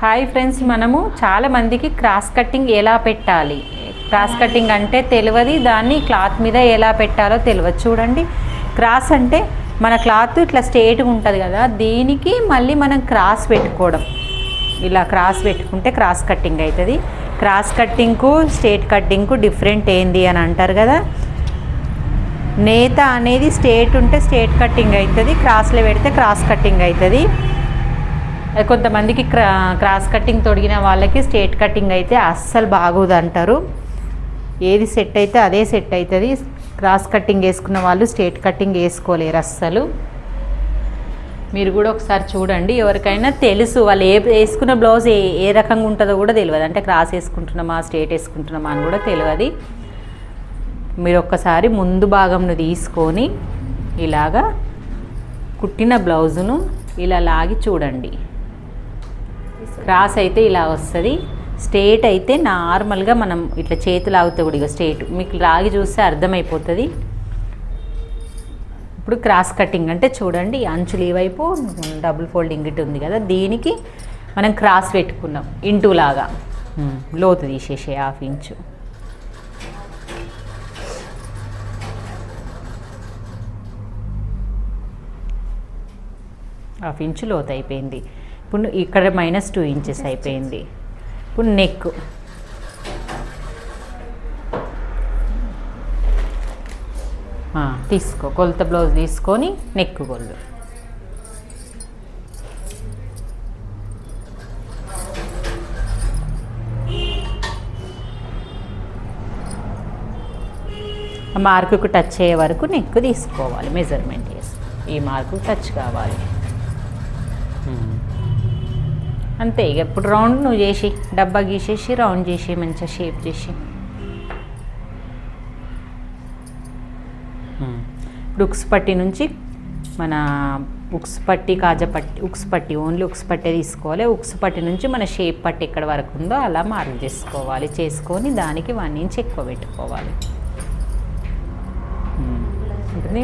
Hi friends మనము చాలా మందికి క్రాస్ కటింగ్ ఎలా పెట్టాలి? క్రాస్ కటింగ్ అంటే తెలియదు దాన్ని క్లాత్ మీద ఎలా పెట్టాలో తెలియదు. చూడండి క్రాస్ అంటే మన క్లాత్ ఇట్లా స్ట్రేట్గా ఉంటుంది కదా దీనికి మళ్ళీ మనం క్రాస్ పెట్టుకోవడం. ఇలా క్రాస్ పెట్టుకుంటే క్రాస్ కటింగ్ అవుతుంది క్రాస్ కట్టింగ్కు స్ట్రేట్ కట్టింగ్కు డిఫరెంట్ ఏంది అని అంటారు కదా. నేత అనేది స్ట్రేట్ ఉంటే స్ట్రేట్ కట్టింగ్ అవుతుంది క్రాస్లో పెడితే క్రాస్ కట్టింగ్ అవుతుంది కొంతమందికి క్రా క్రాస్ కటింగ్ తొడిగిన వాళ్ళకి స్ట్రేట్ కటింగ్ అయితే అస్సలు బాగోదు అంటారు ఏది సెట్ అయితే అదే సెట్ అవుతుంది క్రాస్ కటింగ్ వేసుకున్న వాళ్ళు స్ట్రేట్ కటింగ్ వేసుకోలేరు అస్సలు. మీరు కూడా ఒకసారి చూడండి. ఎవరికైనా తెలుసు వాళ్ళు ఏ వేసుకున్న బ్లౌజ్ ఏ ఏ రకంగా ఉంటుందో కూడా తెలియదు. అంటే క్రాస్ వేసుకుంటున్నామా స్ట్రేట్ వేసుకుంటున్నామా అని కూడా తెలియదు. మీరు ఒక్కసారి ముందు భాగంను తీసుకొని ఇలాగా కుట్టిన బ్లౌజును ఇలా లాగి చూడండి. క్రాస్ అయితే ఇలా వస్తుంది. స్ట్రేట్ అయితే నార్మల్గా మనం ఇట్లా చేతి లాగితే కూడా ఇక స్ట్రేట్. మీకు లాగి చూస్తే అర్థమైపోతుంది. ఇప్పుడు క్రాస్ కటింగ్ అంటే చూడండి అంచులు ఈ వైపు డబుల్ ఫోల్డింగ్ ఇటు ఉంది కదా దీనికి మనం క్రాస్ పెట్టుకున్నాం. ఇంటూ లాగా. లోతు తీసేసే హాఫ్ ఇంచు. హాఫ్ ఇంచు లోతు అయిపోయింది. ఇప్పుడు ఇక్కడ మైనస్ టూ ఇంచెస్ అయిపోయింది. ఇప్పుడు నెక్ తీసుకో. కొలత బ్లౌజ్ తీసుకొని నెక్ ఆ మార్కుకు టచ్ అయ్యే వరకు నెక్ తీసుకోవాలి. మెజర్మెంట్ చేసి. ఈ మార్కు టచ్ కావాలి. ఉమ్. అంతే ఇక ఇప్పుడు రౌండ్ నువ్వు చేసి డబ్బా గీసేసి రౌండ్ చేసి మంచిగా షేప్ చేసి. ఉమ్. ఇప్పుడు ఉక్స్ పట్టి నుంచి మన ఉక్స్ పట్టి కాజా పట్టి ఉక్స్ పట్టి ఓన్లీ ఉక్స్ పట్టే తీసుకోవాలి. ఉక్స్ పట్టి నుంచి మన షేప్ పట్టి ఎక్కడ వరకు ఉందో అలా మార్క్ చేసుకోవాలి. చేసుకొని దానికి వన్ ఇంచ్ ఎక్కువ పెట్టుకోవాలి.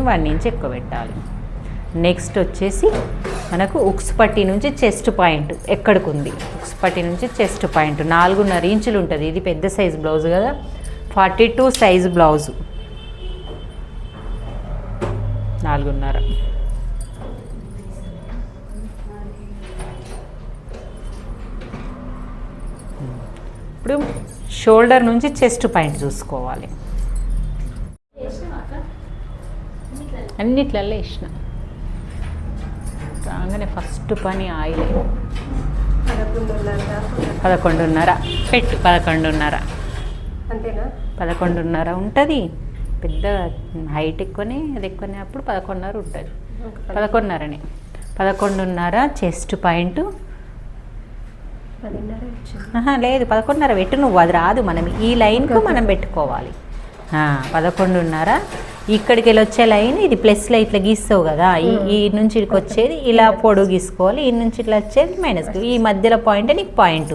వన్ ఇంచ్ ఎక్కువ పెట్టాలి. నెక్స్ట్ వచ్చేసి మనకు ఉక్స్ పట్టి నుంచి చెస్ట్ పాయింట్ ఎక్కడికి ఉంది ఉక్స్ పట్టి నుంచి చెస్ట్ పాయింట్. నాలుగున్నర ఇంచులు ఉంటుంది ఇది పెద్ద సైజ్ బ్లౌజ్ కదా? Forty two size blouse. నాలుగున్నర. ఇప్పుడు షోల్డర్ నుంచి చెస్ట్ పాయింట్ చూసుకోవాలి. అన్నిట్లలో వేసిన. రాగానే ఫస్ట్ పని ఆయిల్. పదకొండున్నర పెట్టు పదకొండున్నర. అంతేనా? పదకొండున్నర ఉంటుంది. పెద్ద హైట్ ఎక్కువనే అది ఎక్కువనే అప్పుడు పదకొండున్నర ఉంటుంది. పదకొండున్నరనే. పదకొండున్నర చెస్ట్ పాయింట్. లేదు పదకొండున్నర పెట్టు నువ్వు అది రాదు మనం. ఈ లైన్కు మనం పెట్టుకోవాలి. పదకొండున్నర. ఇక్కడికి వెళ్ళి వచ్చే లైన్ ఇది ప్లస్లో ఇట్లా గీస్తావు కదా. ఈ ఈ నుంచి ఇక్కడికి వచ్చేది ఇలా పొడుగు గీసుకోవాలి ఈ నుంచి ఇట్లా వచ్చేది మైనస్ ఈ మధ్యలో పాయింట్ నీకు పాయింట్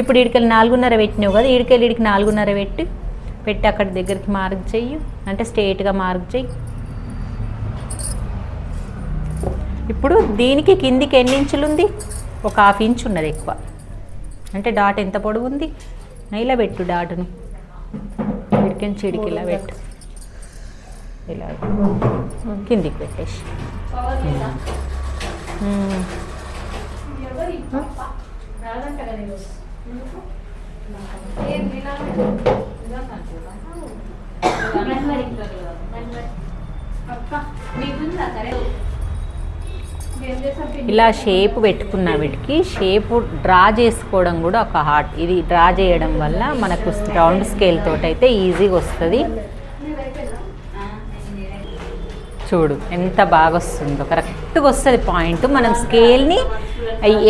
ఇప్పుడు ఇడికెళ్ళి నాలుగున్నర పెట్టినావు కదా ఇడికెళ్ళి ఇడికి నాలుగున్నర పెట్టి. పెట్టి అక్కడ దగ్గరికి మార్క్ చెయ్యి. అంటే స్ట్రేట్గా మార్క్ చెయ్యి. ఇప్పుడు దీనికి కిందికి ఎన్ని ఇంచులు ఉంది? ఒక హాఫ్ ఇంచ్ ఉన్నది ఎక్కువ. అంటే డాట్ ఎంత పొడవు ఉంది? ఇలా పెట్టు డాట్ను ఇడికించి ఇడికి ఇలా పెట్టు. ఇలా కిందికి పెట్టేసి. మ్మ్. ఇలా షేప్ పెట్టుకున్న వీటికి షేప్ డ్రా చేసుకోవడం కూడా ఒక హార్ట్ ఇది డ్రా చేయడం వల్ల మనకు రౌండ్ స్కేల్ తోటి అయితే ఈజీగా వస్తుంది. చూడు ఎంత బాగా వస్తుందో కరెక్ట్గా వస్తుంది పాయింట్ మనం స్కేల్ని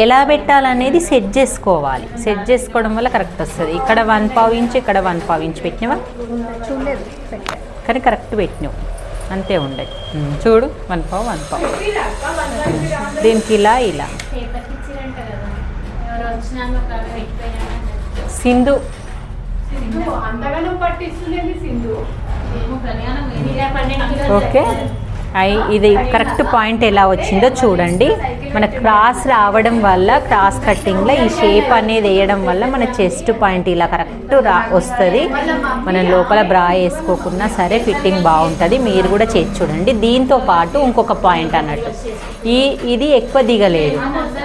ఎలా పెట్టాలనేది సెట్ చేసుకోవాలి. సెట్ చేసుకోవడం వల్ల కరెక్ట్ వస్తుంది. ఇక్కడ వన్ పావు ఇంచ్ ఇక్కడ వన్ పావు ఇంచ్ పెట్టినవా? కానీ కరెక్ట్ పెట్టినావు. అంతే ఉండే. చూడు వన్ పావు వన్ పావు. దీనికి ఇలా ఇలా. సింధు. అంతగానో పట్టిస్తుంది సింధు. ఓకే. ఇది కరెక్ట్ పాయింట్ ఎలా వచ్చిందో చూడండి. మన క్రాస్ రావడం వల్ల క్రాస్ కట్టింగ్లో ఈ షేప్ అనేది వేయడం వల్ల మన చెస్ట్ పాయింట్ ఇలా కరెక్ట్ రా వస్తుంది. మనం లోపల బ్రా వేసుకోకున్నా సరే ఫిట్టింగ్ బాగుంటుంది. మీరు కూడా చేసి చూడండి. దీంతో పాటు ఇంకొక పాయింట్ అన్నట్టు. ఈ ఇది ఎక్కువ దిగలేదు.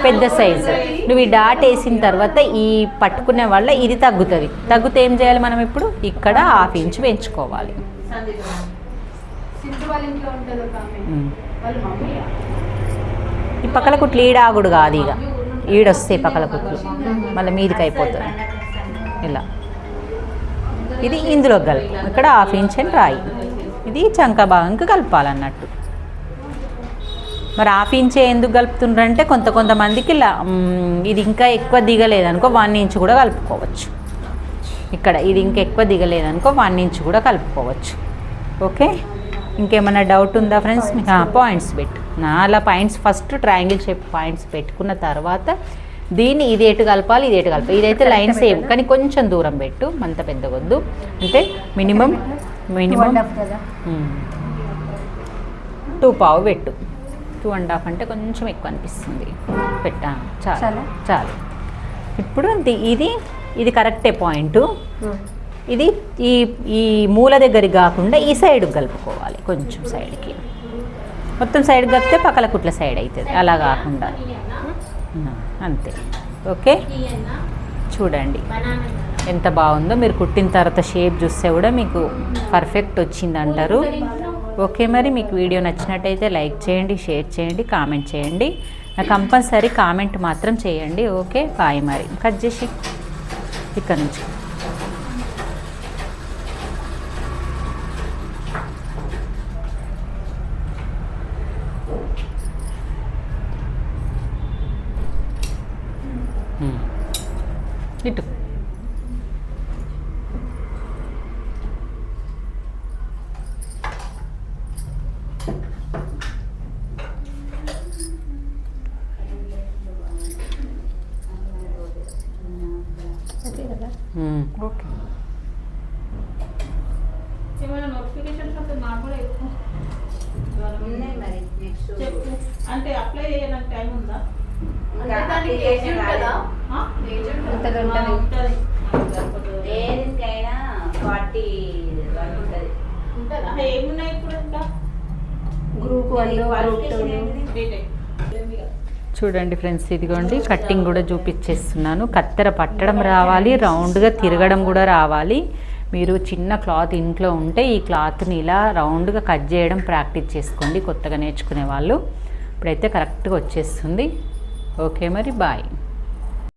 పెద్ద సైజు. నువ్వు ఈ డాట్ వేసిన తర్వాత ఈ పట్టుకునే వల్ల ఇది తగ్గుతుంది. తగ్గితే ఏం చేయాలి మనం ఇప్పుడు? ఇక్కడ హాఫ్ ఇంచ్ పెంచుకోవాలి. ఈ పక్కల కుట్లు ఈడాగుడు కాదు ఇక. ఈడొస్తాయి పక్కల కుట్లు. మళ్ళీ మీదికి అయిపోతుంది. ఇలా. ఇది ఇందులో కలుపు ఇక్కడ హాఫ్ ఇంచ్ అని రాయి. ఇది చంక భాగంకి కలపాలన్నట్టు మరి హాఫ్ ఇంచే ఎందుకు కలుపుతుండ్రంటే కొంత కొంతమందికి ఇలా ఇది ఇంకా ఎక్కువ దిగలేదనుకో వన్ ఇంచ్ కూడా కలుపుకోవచ్చు. ఇక్కడ ఇది ఇంకా ఎక్కువ దిగలేదనుకో వన్ ఇంచ్ కూడా కలుపుకోవచ్చు. ఓకే? ఇంకేమైనా డౌట్ ఉందా ఫ్రెండ్స్ మీకు పాయింట్స్ పెట్టు. అలా points first triangle shape points పెట్టుకున్న తర్వాత దీన్ని ఇది ఎటు కలపాలి ఇది ఎటు కలపాలి? ఇదైతే లైన్ సేమ్ కానీ కొంచెం దూరం పెట్టు. అంత పెద్దగొద్దు. అంటే మినిమం మినిమం టూ పావు పెట్టు. టూ అండ్ హాఫ్ అంటే కొంచెం ఎక్కువ అనిపిస్తుంది. పెట్టా. చాలు. చాలా? ఇప్పుడు ఇది ఇది కరెక్టే పాయింట్ ఇది ఈ ఈ మూల దగ్గరికి కాకుండా ఈ సైడ్ కలుపుకోవాలి కొంచెం సైడ్కి మొత్తం సైడ్ కలిపితే పక్కల కుట్ల సైడ్ అవుతుంది అలా కాకుండా. అంతే. ఓకే? చూడండి. ఎంత బాగుందో మీరు కుట్టిన తర్వాత షేప్ చూస్తే కూడా మీకు పర్ఫెక్ట్ వచ్చింది అంటారు ఓకే మరి మీకు వీడియో నచ్చినట్టయితే లైక్ చేయండి షేర్ చేయండి కామెంట్ చేయండి. నా కంపల్సరీ కామెంట్ మాత్రం చేయండి ఓకే? బాయ్ మరి. కట్ చేసి ఇక్కడ నుంచి. ఇటు. ఓకే. కదా అంటే అప్లై చేయడానికి టైం ఉందా? ఇంకా అంటే దానికి ఏజ్ application ఉంటుందా? ఉంటుంది. ఫార్టీ వరకు ఉంటుంది? ఏమున్నాయి ఇప్పుడు ఇంకా? గ్రూప్. చూడండి ఫ్రెండ్స్ ఇదిగోండి కట్టింగ్ కూడా చూపించేస్తున్నాను. కత్తెర పట్టడం రావాలి రౌండ్గా తిరగడం కూడా రావాలి. మీరు చిన్న క్లాత్ ఇంట్లో ఉంటే ఈ క్లాత్ని ఇలా రౌండ్గా కట్ చేయడం ప్రాక్టీస్ చేసుకోండి కొత్తగా నేర్చుకునే వాళ్ళు. ఇప్పుడైతే కరెక్ట్గా వచ్చేస్తుంది. ఓకే మరి బాయ్.